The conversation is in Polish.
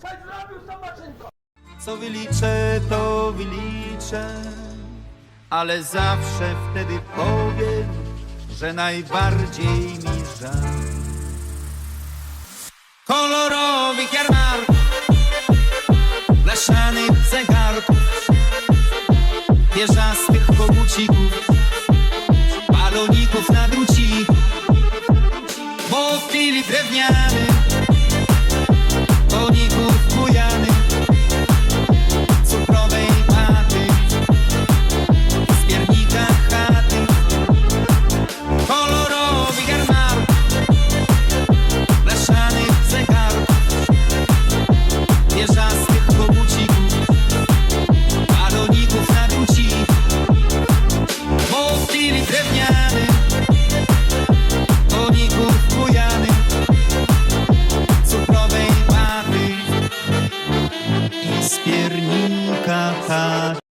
zrobił sobaczynko? Co wyliczę, to wyliczę, ale zawsze wtedy powiem, że najbardziej mi żal. Kolorowych jarmarków, blaszanych zegarków, wieżastych kogucików, baloników na druciku, bo w chwili z piernika chaty.